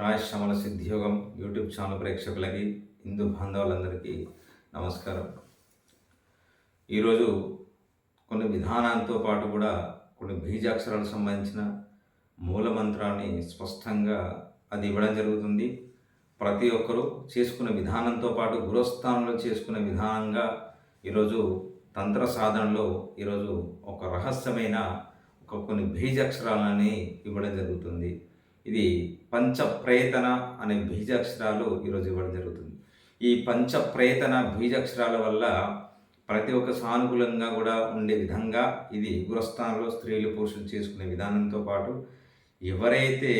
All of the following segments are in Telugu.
రాయశ్రమల సిద్ధియోగం యూట్యూబ్ ఛానల్ ప్రేక్షకులకి హిందూ బాంధవులందరికీ నమస్కారం. ఈరోజు కొన్ని విధానాలతో పాటు కూడా కొన్ని బీజాక్షరాలకు సంబంధించిన మూల మంత్రాన్ని స్పష్టంగా అది ఇవ్వడం జరుగుతుంది. ప్రతి ఒక్కరూ చేసుకునే విధానంతో పాటు గురుస్థానంలో చేసుకునే విధానంగా ఈరోజు తంత్ర సాధనలో ఈరోజు ఒక రహస్యమైన ఒక కొన్ని బీజాక్షరాలని ఇవ్వడం జరుగుతుంది. ఇది పంచప్రేతన అనే బీజాక్షరాలు ఈరోజు ఇవ్వడం జరుగుతుంది. ఈ పంచప్రేతన బీజాక్షరాల వల్ల ప్రతి ఒక్క సానుకూలంగా కూడా ఉండే విధంగా ఇది గురస్థానంలో స్త్రీలు పురుషులు చేసుకునే విధానంతో పాటు ఎవరైతే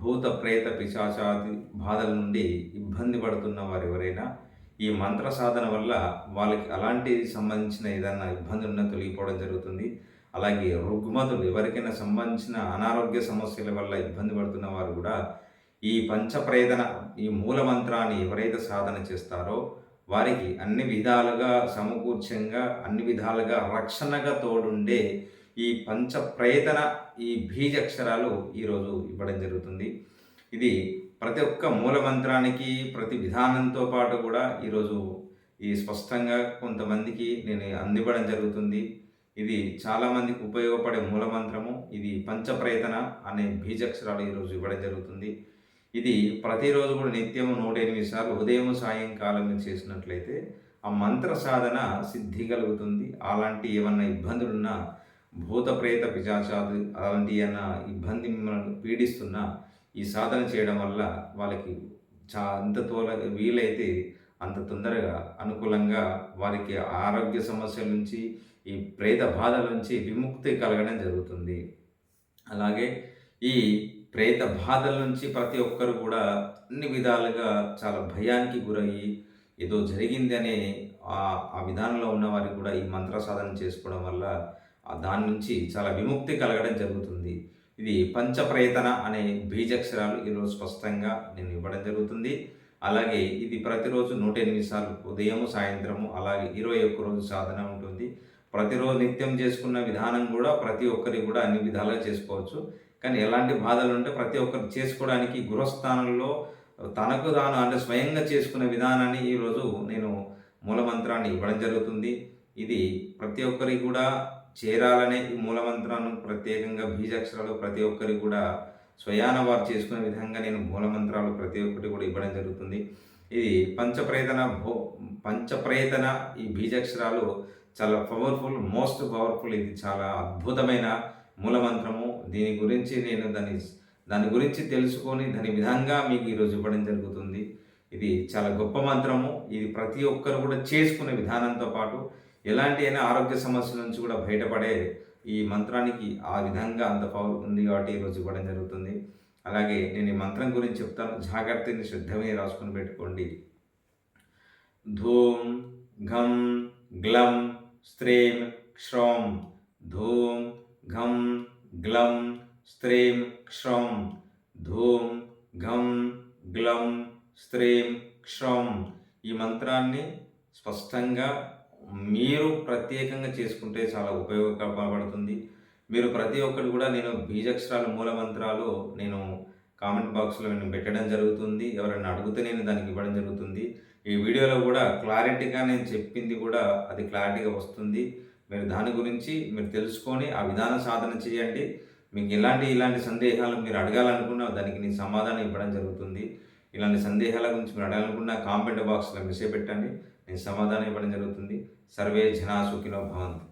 భూత ప్రేత పిశాచాది బాధల నుండి ఇబ్బంది పడుతున్న వారు ఎవరైనా ఈ మంత్ర సాధన వల్ల వాళ్ళకి అలాంటి సంబంధించిన ఏదైనా ఇబ్బంది ఉన్నా తొలగిపోవడం జరుగుతుంది. అలాగే రుగ్మతులు ఎవరికైనా సంబంధించిన అనారోగ్య సమస్యల వల్ల ఇబ్బంది పడుతున్న వారు కూడా ఈ పంచప్రేదన ఈ మూలమంత్రాన్ని ఎవరైతే సాధన చేస్తారో వారికి అన్ని విధాలుగా సమకూర్చంగా అన్ని విధాలుగా రక్షణగా తోడుండే ఈ పంచప్రేతన ఈ బీజక్షరాలు ఈరోజు ఇవ్వడం జరుగుతుంది. ఇది ప్రతి ఒక్క మూల మంత్రానికి ప్రతి విధానంతో పాటు కూడా ఈరోజు ఈ స్పష్టంగా కొంతమందికి నేను అందివ్వడం జరుగుతుంది. ఇది చాలామందికి ఉపయోగపడే మూలమంత్రము. ఇది పంచప్రేతన అనే బీజక్షరాలు ఈరోజు ఇవ్వడం జరుగుతుంది. ఇది ప్రతిరోజు కూడా నిత్యము నూట ఎనిమిది సార్లు ఉదయం సాయంకాలం చేసినట్లయితే ఆ మంత్ర సాధన సిద్ధి కలుగుతుంది. అలాంటి ఏమన్నా ఇబ్బందులున్నా భూత ప్రేత పిజాచాదు అలాంటి ఏమన్నా ఇబ్బంది మిమ్మల్ని పీడిస్తున్నా ఈ సాధన చేయడం వల్ల వాళ్ళకి చా అంత తోల వీలైతే అంత తొందరగా అనుకూలంగా వారికి ఆరోగ్య సమస్యల నుంచి ఈ ప్రేత బాధల నుంచి విముక్తి కలగడం జరుగుతుంది. అలాగే ఈ ప్రేత బాధల నుంచి ప్రతి ఒక్కరు కూడా అన్ని విధాలుగా చాలా భయానికి గురయ్యి ఏదో జరిగింది అనే ఆ విధానంలో ఉన్న వారికి కూడా ఈ మంత్ర సాధన చేసుకోవడం వల్ల దాని నుంచి చాలా విముక్తి కలగడం జరుగుతుంది. ఇది పంచప్రేతన అనే బీజక్షరాలు ఈరోజు స్పష్టంగా నేను ఇవ్వడం జరుగుతుంది. అలాగే ఇది ప్రతిరోజు నూట ఎనిమిది సార్లు ఉదయం సాయంత్రము అలాగే ఇరవై ఒక్క రోజు సాధన ఉంటుంది. ప్రతిరోజు నిత్యం చేసుకున్న విధానం కూడా ప్రతి ఒక్కరికి కూడా అన్ని విధాలుగా చేసుకోవచ్చు. కానీ ఎలాంటి బాధలు ఉంటే ప్రతి ఒక్కరు చేసుకోవడానికి గృహస్థానంలో తనకు తాను అంటే స్వయంగా చేసుకునే విధానాన్ని ఈరోజు నేను మూలమంత్రాన్ని ఇవ్వడం జరుగుతుంది. ఇది ప్రతి ఒక్కరికి కూడా చేరాలనే ఈ మూలమంత్రాన్ని ప్రత్యేకంగా బీజాక్షరాలు ప్రతి ఒక్కరికి కూడా స్వయాన వారు చేసుకునే విధంగా నేను మూలమంత్రాలు ప్రతి ఒక్కటి కూడా ఇవ్వడం జరుగుతుంది. ఇది పంచప్రేతన భో పంచప్రేతన ఈ బీజాక్షరాలు చాలా పవర్ఫుల్ మోస్ట్ పవర్ఫుల్ ఇది చాలా అద్భుతమైన మూలమంత్రము. దీని గురించి నేను దాని దాని గురించి తెలుసుకొని దాని విధంగా మీకు ఈరోజు ఇవ్వడం జరుగుతుంది. ఇది చాలా గొప్ప మంత్రము. ఇది ప్రతి ఒక్కరు కూడా చేసుకునే విధానంతో పాటు ఎలాంటి అయినా ఆరోగ్య సమస్యల నుంచి కూడా బయటపడే ఈ మంత్రానికి ఆ విధంగా అంత పవర్ ఉంది కాబట్టి ఈరోజు ఇవ్వడం జరుగుతుంది. అలాగే నేను ఈ మంత్రం గురించి చెప్తాను. జాగ్రత్తని శ్రద్ధమే రాసుకొని పెట్టుకోండి. ధూమ్ ఘం గ్లం స్త్రీం క్షౌం ధూం ఘం గ్లం స్త్రీం క్షౌం ధూం ఘం గ్లం స్త్రీం క్షౌం ఈ మంత్రాన్ని స్పష్టంగా మీరు ప్రత్యేకంగా చేసుకుంటే చాలా ఉపయోగపడుతుంది మీరు ప్రతి ఒక్కరు కూడా నేను బీజక్షరాల మూల మంత్రాలు నేను కామెంట్ బాక్స్లో నేను పెట్టడం జరుగుతుంది. ఎవరైనా అడిగితే నేను దానికి ఇవ్వడం జరుగుతుంది. ఈ వీడియోలో కూడా క్లారిటీగా నేను చెప్పింది కూడా అది క్లారిటీగా వస్తుంది. మీరు దాని గురించి మీరు తెలుసుకొని ఆ విధాన సాధన చేయండి. మీకు ఎలాంటి ఇలాంటి సందేహాలు మీరు అడగాలనుకున్నా దానికి నేను సమాధానం ఇవ్వడం జరుగుతుంది. ఇలాంటి సందేహాల గురించి మీరు అడగాలనుకున్న కామెంట్ బాక్స్లో మెసేజ్ పెట్టండి. నేను సమాధానం ఇవ్వడం జరుగుతుంది. సర్వే జనా సుఖినో భవంతు.